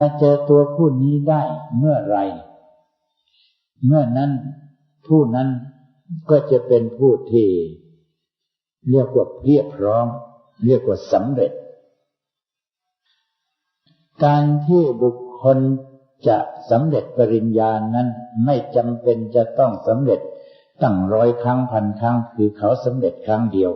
มาเจอตัวผู้นี้ได้เมื่อไร เมื่อนั้นผู้นั้นก็จะเป็นผู้ที่เรียกว่าเพียบพร้อม เรียกว่าสำเร็จ การที่บุคคลจะสำเร็จปริญญานั้นไม่จำเป็นจะต้องสำเร็จตั้งร้อยครั้งพันครั้งคือเขาสำเร็จครั้งเดียว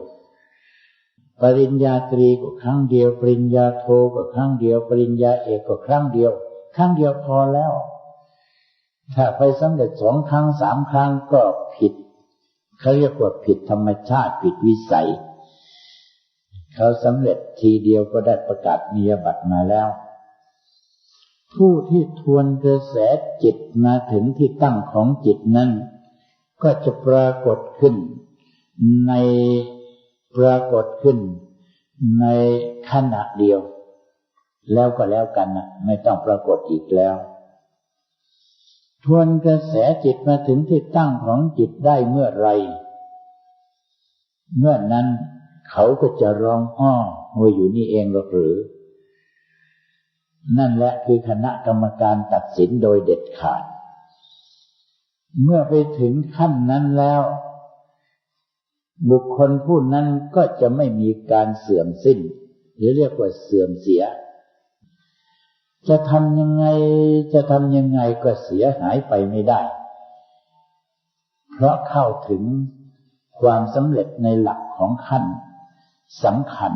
ปริญญาตรีก็ครั้งเดียว ปริญญาโทก็ครั้งเดียว ปริญญาเอกก็ครั้งเดียว ครั้งเดียวพอแล้ว ถ้าไปสำเร็จสองครั้งสามครั้งก็ผิดเขาเรียกว่าผิดธรรมชาติผิดวิสัย เขาสำเร็จทีเดียวก็ได้ประกาศมียบัตรมาแล้ว ผู้ที่ทวนกระแสจิตมาถึงที่ตั้งของจิตนั้น ก็จะปรากฏขึ้นใน ปรากฏขึ้นในขณะเดียว แล้วก็แล้วกันนะไม่ต้องปรากฏอีกแล้ว ทวนกระแสจิตมาถึงที่ตั้งของจิตได้เมื่อไร เมื่อนั้นเขาก็จะร้องอ้อว่าอยู่นี่เองหรอกหรือ นั่นแหละคือคณะกรรมการตัดสินโดยเด็ดขาด เมื่อไปถึงขั้นนั้นแล้ว บุคคลผู้นั้นก็จะไม่มีการเสื่อมสิ้น หรือเรียกว่าเสื่อมเสีย จะทำยังไงจะทำยังไงก็เสียหายไปไม่ได้ เพราะเข้าถึงความสำเร็จในหลักของขั้นสำคัญ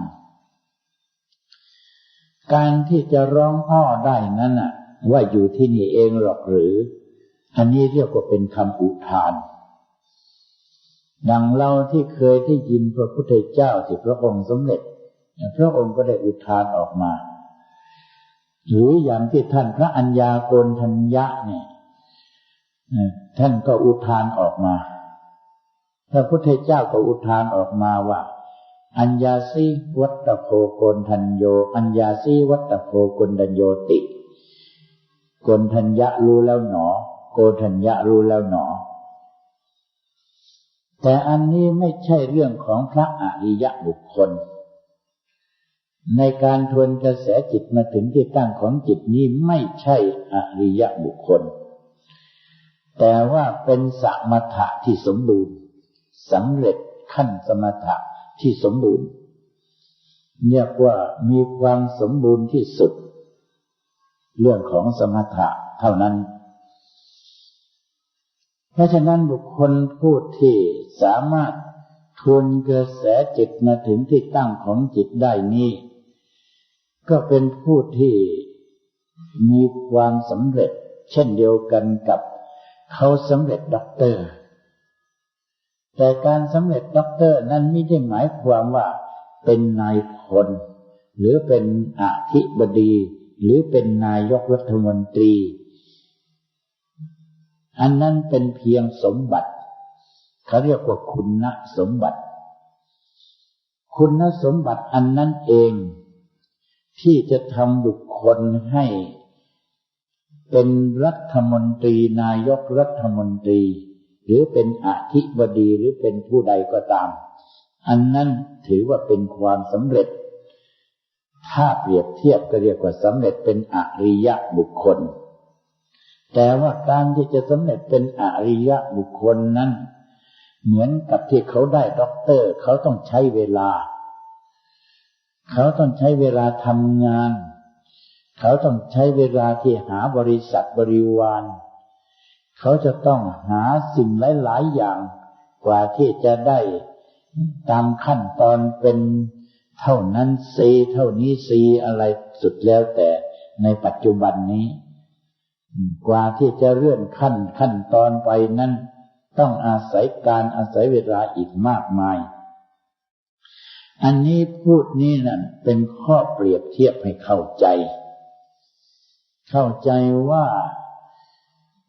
การที่จะร้องพ่อได้นั้นน่ะ ว่าอยู่ที่นี่เองหรอกหรือ อันนี้เรียกว่าเป็นคำอุทาน ดังเราที่เคยที่ยินพระพุทธเจ้าที่พระองค์สำเร็จพระองค์ก็ได้อุทานออกมา หรืออย่างที่ท่านพระัญญาโกนทัญญะเนี่ยท่านก็อุทานออกมา พระพุทธเจ้าก็อุทานออกมาว่า อัญญาสีวัตโพโกนทัญโย อัญญาสีวัตโพโกนทัญโยติโกนทัญญะรู้แล้วหนอ โกนทัญญะรู้แล้วหนอ แต่อันนี้ไม่ใช่เรื่องของพระอริยบุคคล ในการทวนกระแสจิตมาถึงที่ตั้งของจิตนี้ไม่ใช่อริยบุคคล แต่ว่าเป็นสมถะที่สมบูรณ์สำเร็จขั้นสมถะที่สมบูรณ์เรียกว่ามีความสมบูรณ์ที่สุด เรื่องของสมถะเท่านั้น เพราะฉะนั้นบุคคลผู้ที่สามารถทวนกระแสจิตมาถึงที่ตั้งของจิตได้นี้ ก็เป็นผู้ที่มีความสำเร็จ เช่นเดียวกันกับเขาสำเร็จด็อกเตอร์ แต่การสำเร็จด็อกเตอร์นั้นไม่ได้หมายความว่าเป็นนายพลหรือเป็นอธิบดี หรือเป็นนายกรัฐมนตรี อันนั้นเป็นเพียงสมบัติ เขาเรียกว่าคุณสมบัติ คุณสมบัติอันนั้นเอง ที่จะทำบุคคลให้ เป็นรัฐมนตรีนายกรัฐมนตรี หรือเป็นอธิบดีหรือเป็นผู้ใดก็ตาม อันนั้นถือว่าเป็นความสำเร็จ ถ้าเปรียบเทียบก็เรียกว่าสำเร็จเป็นอริยะบุคคล แต่ว่าการที่จะสำเร็จเป็นอริยะบุคคลนั้น เหมือนกับที่เขาได้ด็อกเตอร์ เขาต้องใช้เวลา เขาต้องใช้เวลาทำงาน เขาต้องใช้เวลาที่หาบริษัทบริวาร เขาจะต้องหาสิ่งหลาย ๆ อย่าง กว่าที่จะได้ตามขั้นตอนเป็นเท่านั้นซีเท่านี้ซีอะไรสุดแล้วแต่ในปัจจุบันนี้ กว่าที่จะเลื่อนขั้นขั้นตอนไปนั้น ต้องอาศัยการอาศัยเวลาอีกมากมาย อันนี้พูดนี้นั่นเป็นข้อเปรียบเทียบให้เข้าใจ เข้าใจว่า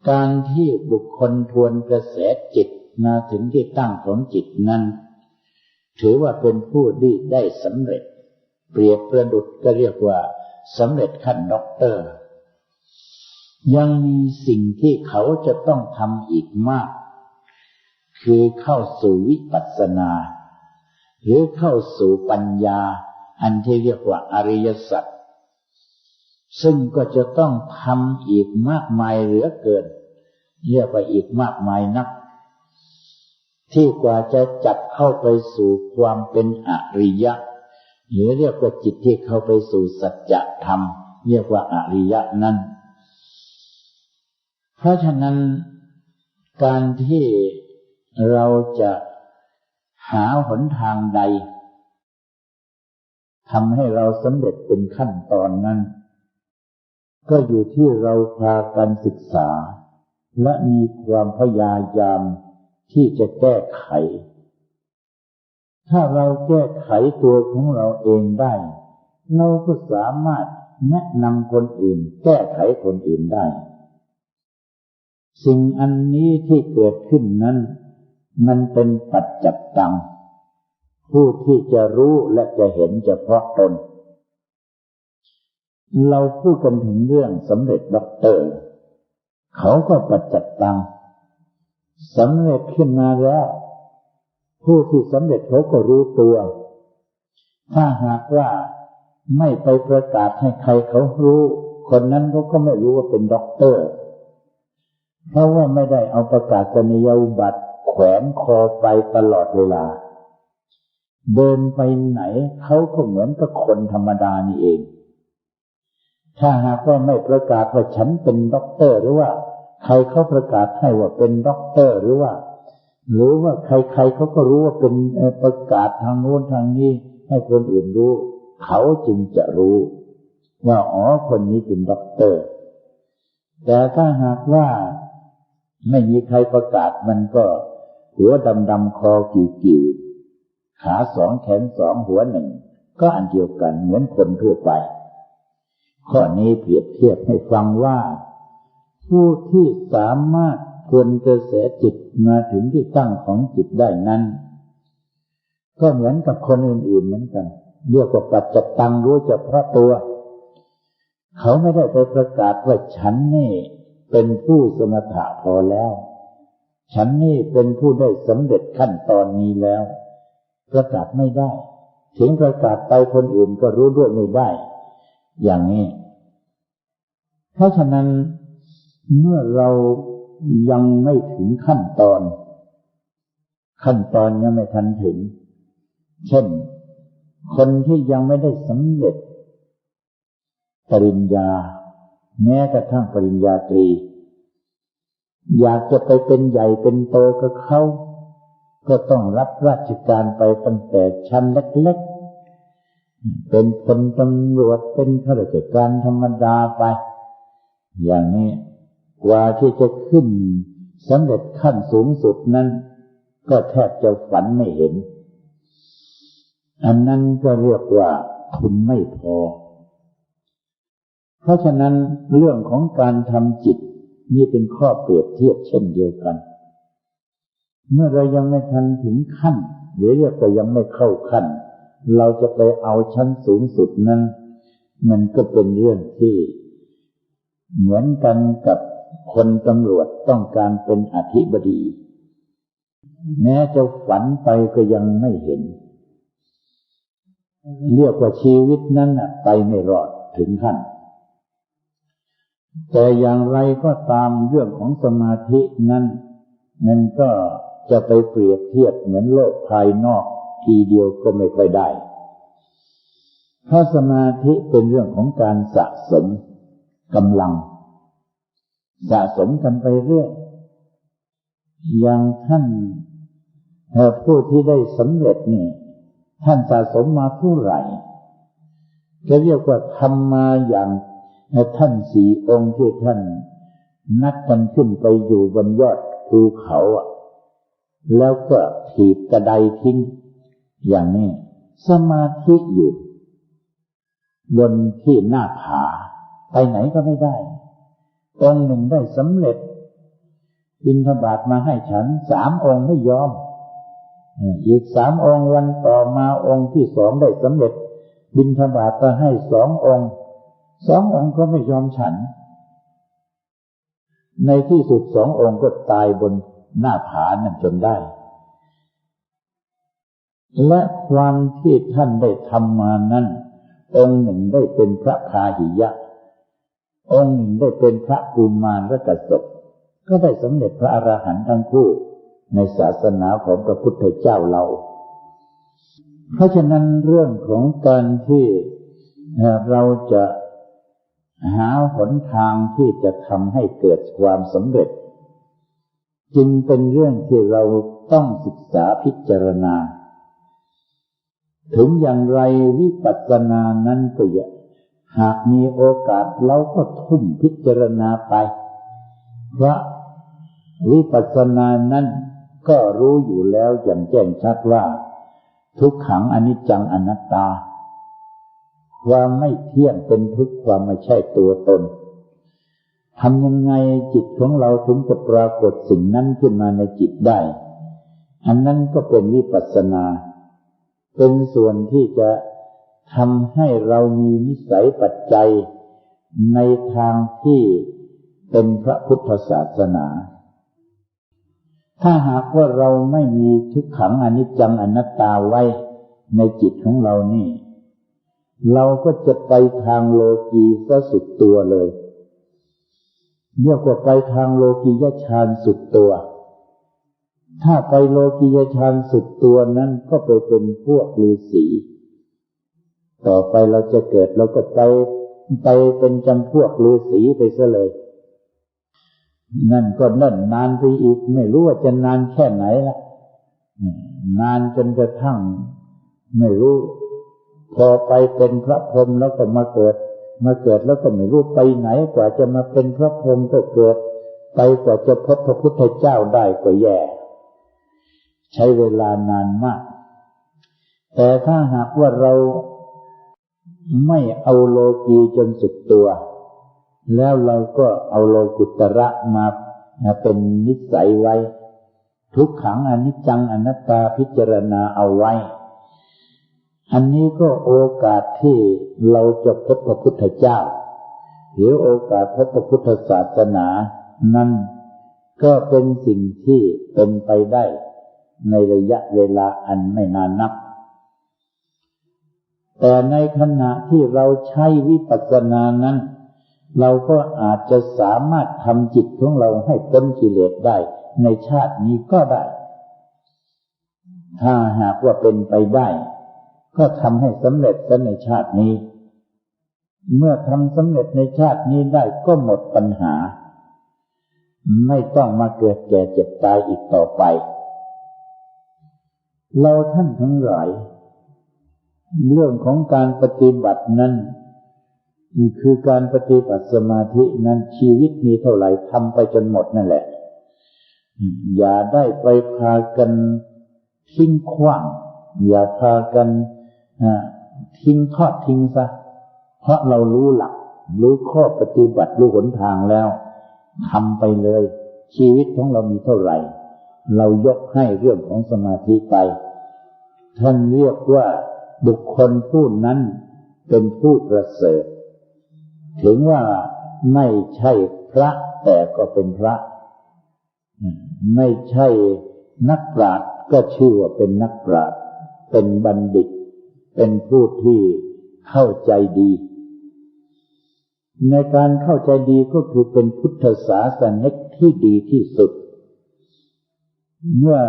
การที่บุคคลทวนกระแสจิตมาถึงที่ตั้งของจิตนั้น ถือว่าเป็นผู้ที่ได้สำเร็จ เปรียบประดุดก็เรียกว่าสำเร็จขั้นด็อกเตอร์ ยังมีสิ่งที่เขาจะต้องทำอีกมาก คือเข้าสู่วิปัสสนา หรือเข้าสู่ปัญญา อันที่เรียกว่าอริยสัจซึ่งก็จะต้องทำอีกมากมายเหลือเกิน เรียกว่าอีกมากมายนัก ที่กว่าจะจับเข้าไปสู่ความเป็นอริยะ หรือเรียกว่าจิตที่เข้าไปสู่สัจธรรม เรียกว่าอริยะนั้น เพราะฉะนั้นการที่เราจะหาหนทางใดทำให้เราสำเร็จเป็นขั้นตอนนั้น ก็อยู่ที่เราพากันศึกษา และมีความพยายามที่จะแก้ไข ถ้าเราแก้ไขตัวของเราเองได้ เราก็สามารถแนะนำคนอื่น แก้ไขคนอื่นได้ สิ่งอันนี้ที่เกิดขึ้นนั้น มันเป็นปัจจับตังผู้ที่จะรู้และจะเห็นเฉพาะตน เราพูดกันถึงเรื่องสำเร็จด็อกเตอร์ เขาก็ประจัดตังสำเร็จขึ้นมาแล้ว ผู้ที่สำเร็จเขาก็รู้ตัว ถ้าหากว่าไม่ไปประกาศให้ใครเขารู้ คนนั้นเขาก็ไม่รู้ว่าเป็นด็อกเตอร์ เพราะว่าไม่ได้เอาประกาศนียบัตรแขวนคอไปตลอดเวลา เดินไปไหนเขาก็เหมือนกับคนธรรมดานี่เอง ถ้าหากว่าไม่ประกาศว่าฉันเป็นด็อกเตอร์หรือว่า ใครเขาประกาศให้ว่าเป็นด็อกเตอร์หรือว่า หรือว่าใครๆเขาก็รู้ว่าเป็นประกาศทางโน้นทางนี้ ให้คนอื่นรู้ เขาจึงจะรู้ว่าอ๋อคนนี้เป็นด็อกเตอร์ แต่ถ้าหากว่า ไม่มีใครประกาศมันก็หัวดำๆคอกิ่วๆขาสองแขนสองหัวหนึ่ง ก็อันเดียวกันเหมือนคนทั่วไป ข้อนี้เปรียบเทียบให้ฟังว่า ผู้ที่สามารถทวนกระแสจิตมาถึงที่ตั้งของจิตได้นั้น ก็เหมือนกับคนอื่นๆเหมือนกันเรียกว่าปัจจตังรู้จะพราะตัว เขาไม่ได้ไปประกาศว่าฉันนี่ เป็นผู้สมถะพอแล้ว ฉันนี่เป็นผู้ได้สำเร็จขั้นตอนนี้แล้ว ประกาศไม่ได้ ถึงประกาศไปคนอื่นก็รู้ด้วยไม่ได้ อย่างนี้ เพราะฉะนั้นเมื่อเรายังไม่ถึงขั้นตอน ขั้นตอนยังไม่ทันถึง เช่น คนที่ยังไม่ได้สำเร็จปริญญา แม้กระทั่งปริญญาตรี อยากจะไปเป็นใหญ่เป็นโตกับเขาก็ต้องรับราชการไปตั้งแต่ชั้นเล็กๆ เป็นพลตำรวจเป็นข้าราชการธรรมดาไป อย่างนี้กว่าที่จะขึ้นสำเร็จขั้นสูงสุดนั้น ก็แทบจะฝันไม่เห็น อันนั้นก็เรียกว่าทุนไม่พอ เพราะฉะนั้นเรื่องของการทำจิต นี่เป็นข้อเปรียบเทียบเช่นเดียวกัน เมื่อเรายังไม่ทันถึงขั้นหรือเรียกว่ายังไม่เข้าขั้น เราจะไปเอาชั้นสูงสุดนั้น มันก็เป็นเรื่องที่ เหมือนกันกับคนตำรวจต้องการเป็นอธิบดี แม้จะฝันไปก็ยังไม่เห็น เรียกว่าชีวิตนั้นไปไม่รอดถึงขั้น แต่อย่างไรก็ตามเรื่องของสมาธินั้นมันก็จะไปเปรียบเทียบเหมือนโลกภายนอกทีเดียวก็ไม่ค่อยได้เพราะสมาธิเป็นเรื่องของการสะสมกำลัง สะสมกันไปเรื่อยอย่างท่านผู้ที่ได้สำเร็จนี่ท่านสะสมมาเท่าไหร่จะเรียกว่าทำมาอย่าง ท่านสี่องค์ที่ท่าน นัดกันขึ้นไปอยู่บนยอดภูเขาอะ แล้วก็ถีบกระไดทิ้ง อย่างนี้ สมาธิอยู่ บนที่หน้าผา ไปไหนก็ไม่ได้องค์หนึ่งได้สำเร็จ บินทบาทมาให้ฉันสามองค์ไม่ยอม อีกสามองค์วันต่อมาองค์ที่สองได้สำเร็จ บินทบาทก็ให้สององค์ สององค์ก็ไม่ยอมฉัน ในที่สุดสององค์ก็ตายบนหน้าผานั่นจนได้ และความที่ท่านได้ทำมานั้น องค์หนึ่งได้เป็นพระคาหิยะ องค์หนึ่งได้เป็นพระกุมารและกษัตริย์ก็ได้สำเร็จพระอรหันต์ทั้งคู่ในศาสนาของพระพุทธเจ้าเรา เพราะฉะนั้นเรื่องของการที่เราจะ หาหนทางที่จะทำให้เกิดความสำเร็จ จึงเป็นเรื่องที่เราต้องศึกษาพิจารณา ถึงอย่างไรวิปัสสนานั้นก็อย่าหากมีโอกาสเราก็ทุ่มพิจารณาไปเพราะวิปัสสนานั้นก็รู้อยู่แล้วอย่างแจ้งชัดว่า ทุกขังอนิจจังอนัตตา ความไม่เที่ยงเป็นทุกข์ความไม่ใช่ตัวตนทำยังไงจิตของเราถึงจะปรากฏสิ่งนั้นขึ้นมาในจิตได้ อันนั้นก็เป็นวิปัสสนา เป็นส่วนที่จะทำให้เรามีนิสัยปัจจัยในทางที่เป็นพระพุทธศาสนา ถ้าหากว่าเราไม่มีทุกขังอนิจจังอนัตตาไว้ในจิตของเรานี่ เราก็จะไปทางโลกีซะสุดตัวเลยเรียกว่าไปทางโลกียฌานสุดตัว ถ้าไปโลกียฌานสุดตัวนั้นก็ไปเป็นพวกฤาษีต่อไปเราจะเกิดเราก็ไปไปเป็นจำพวกฤาษีไปซะเลย นั่นก็นั่นนานไปอีก ไม่รู้ว่าจะนานแค่ไหนละนานจนกระทั่ง ไม่รู้ พอไปเป็นพระพรหมแล้วก็มาเกิด มาเกิดแล้วก็ไม่รู้ไปไหนกว่าจะมาเป็นพระพรหมก็เกิด ไปกว่าจะพบพระพุทธเจ้าได้ก็แย่ ใช้เวลานานมาก แต่ถ้าหากว่าเราไม่เอาโลกีจนสุดตัว แล้วเราก็เอาโลกุตระมาเป็นนิสัยไว้ ทุกขังอนิจจังอนัตตาพิจารณาเอาไว้ อันนี้ก็โอกาสที่เราจะพบพระพุทธเจ้า หรือโอกาสพบพระพุทธศาสนานั้นก็เป็นสิ่งที่เป็นไปได้ในระยะเวลาอันไม่นานนัก แต่ในขณะที่เราใช้วิปัสสนานั้น เราก็อาจจะสามารถทำจิตของเราให้พ้นกิเลสได้ ในชาตินี้ก็ได้ ถ้าหากว่าเป็นไปได้ ก็ทำให้สำเร็จในชาตินี้ เมื่อทำสำเร็จในชาตินี้ได้ก็หมดปัญหา ไม่ต้องมาเกิดแก่เจ็บตายอีกต่อไป เราท่านทั้งหลายเรื่องของการปฏิบัตินั้นคือการปฏิบัติสมาธินั้นชีวิตมีเท่าไหร่ทำไปจนหมดนั่นแหละ อย่าได้ไปพากันทิ้งขว้าง อย่าพากัน ทิ้งทอดทิ้งซะ เพราะเรารู้หลัก รู้ข้อปฏิบัติรู้หนทางแล้วทำไปเลย ชีวิตของเรามีเท่าไหร่ เรายกให้เรื่องของสมาธิไป ท่านเรียกว่าบุคคลผู้นั้นเป็นผู้ประเสริฐ ถึงว่าไม่ใช่พระแต่ก็เป็นพระ ไม่ใช่นักปราชญ์ก็ชื่อว่าเป็นนักปราชญ์เป็นบัณฑิต เป็นผู้ที่เข้าใจดี ในการเข้าใจดีก็คือเป็นพุทธศาสนิกที่ดีที่สุด เมื่อ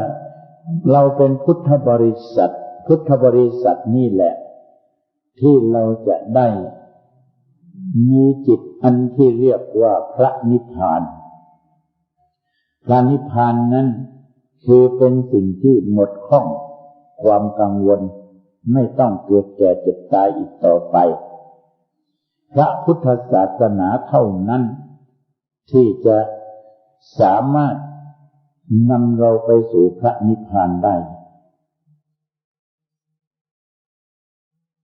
เราเป็นพุทธบริษัท พุทธบริษัทนี่แหละ ที่เราจะได้มีจิตอันที่เรียกว่าพระนิพพาน พระนิพพานนั้นคือเป็นสิ่งที่หมดข้องความกังวล ไม่ต้องเกิดแก่เจ็บตายอีกต่อไป พระพุทธศาสนาเท่านั้น ที่จะสามารถนำเราไปสู่พระนิพพานได้